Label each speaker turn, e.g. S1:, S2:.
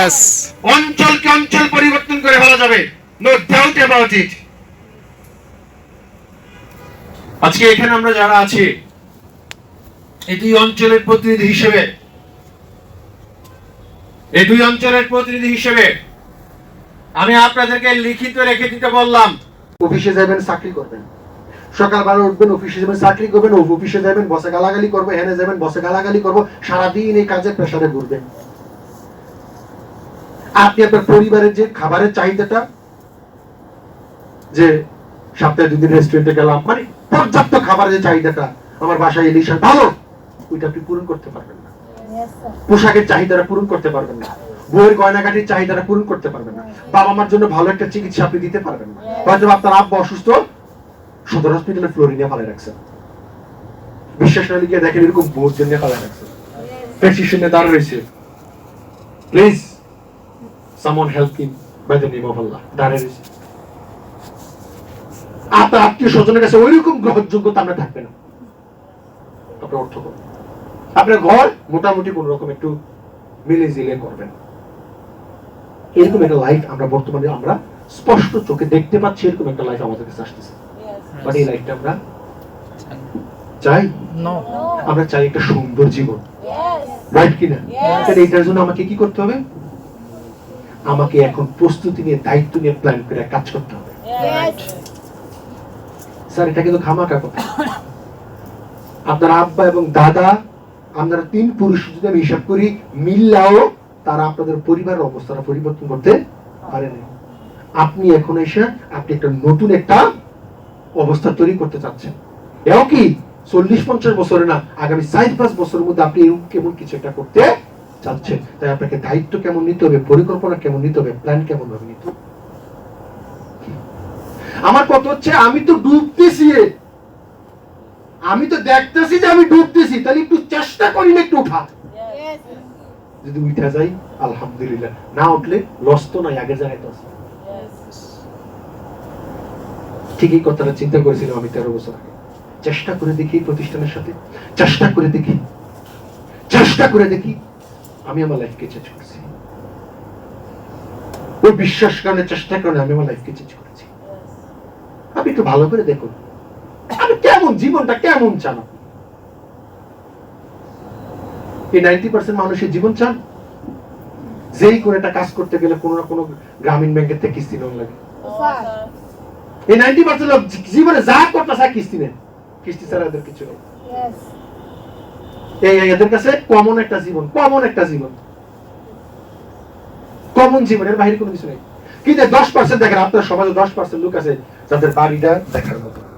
S1: Yes.
S2: অঞ্চলকে অঞ্চল পরিবর্তন করে ফেলা যাবে। নো ডাউট অ্যাবাউট ইট আজকে এখানে আমরা যারা আছি এই দুই অঞ্চলের প্রতিনিধি হিসেবে এই দুই অঞ্চলের প্রতিনিধি হিসেবে আমি আপনাদেরকে লিখিত রেখে দিতে বললাম।
S3: অফিসে যাবেন চাকরি করবেন। সকালবেলা উঠবেন অফিসে যাবেন চাকরি করবেন অফিসে যাবেন বসে গালাগালি করব হেনে যাবেন বসে গালাগালি করব সারাদিন এই কাজের প্রেশারে ঘুরবেন। আপনি আপনার পরিবারের যে খাবারের চাহিদাটা যে সপ্তাহে দুদিন রেস্টুরেন্টে গেলাম মানে পর্যাপ্ত খাবারের যে চাহিদাটা আমার বাসায় ইলিশ ভালো ওইটা আপনি পূরণ করতে পারবেন না। পোশাকের চাহিদাটা পূরণ করতে পারবেন না। বইয়ের গয়নাগাটির চাহিদাটা পূরণ করতে পারবেন না। বাবা মার জন্য ভালো একটা চিকিৎসা আপনি দিতে পারবেন না। হয়তো আপনার আব্বা অসুস্থ সদর হসপিটালে ফ্লোরিনে ফালে রাখছেন বিশ্বাস না লিখে দেখেন এরকম বোর্ড জন্য ফালে রাখছেন প্রেসক্রিপশনে দাঁড়া রয়েছে। Please someone help him by the name of Allah দাঁড়া রয়েছে আপনার আত্মীয় স্বজনের কাছে ওইরকম গ্রহণযোগ্যতা আমরা থাকবে না। আপনার অর্থ আপনার ঘর মোটামুটি কোন রকম একটু মিলে জিলে করবেন। এরকম একটা লাইফ আমরা বর্তমানে আমরা স্পষ্ট চোখে দেখতে পাচ্ছি এরকম একটা লাইফ আমাদের কাছে আসতেছে। বাট এই লাইফটা আমরা চাই। আমরা চাই একটা সুন্দর জীবন। রাইট কিনা? এটার জন্য আমাকে কি করতে হবে? আমাকে এখন প্রস্তুতি নিয়ে দায়িত্ব নিয়ে প্ল্যান করে কাজ করতে হবে। স্যার এটা কিন্তু খামাকা কথা। আপনার আব্বা এবং দাদা আপনারা তিন পুরুষ যদি আমি হিসাব করি মিল্লাও তারা আপনাদের পরিবারের অবস্থাটা পরিবর্তন করতে পারেনি আপনি এখন এসে আপনি একটা নতুন একটা অবস্থা তৈরি করতে চাচ্ছেন। এও কি চল্লিশ পঞ্চাশ বছরে না আগামী চার পাঁচ বছরের মধ্যে আপনি এরকম কেমন কিছু একটা করতে চাচ্ছেন তাই আপনাকে দায়িত্ব কেমন নিতে হবে পরিকল্পনা কেমন নিতে হবে প্ল্যান কেমন ভাবে নিতে হবে? আমার কথা হচ্ছে আমি তো ডুবতেছি আমি তো দেখতেছি যে আমি ডুবতেছি তাহলে একটু চেষ্টা করি না একটু উঠা যদি উঠা যাই আলহামদুলিল্লাহ। না উঠলে লস তো নাই আগের জায়গায় তো আছে ঠিক এই কথাটা চিন্তা করেছিলাম আমি তেরো বছর আগে। চেষ্টা করে দেখি প্রতিষ্ঠানের সাথে। চেষ্টা করে দেখি। চেষ্টা করে দেখি। আমি আমার লাইফকে চেঞ্জ করছি। ওই বিশ্বাস কারণে চেষ্টা কারণে আমি আমার লাইফকে চেঞ্জ করেছি। আপনি একটু ভালো করে দেখুন। আমি কেমন? জীবনটা কেমন চান এই নাইনটি পার্সেন্ট মানুষের জীবন চান? যেই করে একটা কাজ করতে গেলে কোনো না কোনো গ্রামীণ ব্যাংকের থেকে কিস্তি লোন লাগে। এই নাইনটি পার্সেন্ট লোক জীবনে যা করতে চায় কিস্তি নেন কিস্তি ছাড়া এদের কিছু নেই। এদের কাছে কমন একটা জীবন কমন একটা জীবন। কমন জীবন, এর বাইরে কোনো কিছু নেই। কিন্তু দশ পার্সেন্ট দেখেন, আপনার সমাজে দশ পার্সেন্ট লোক আছে যাদের বাড়িটা দেখার মতো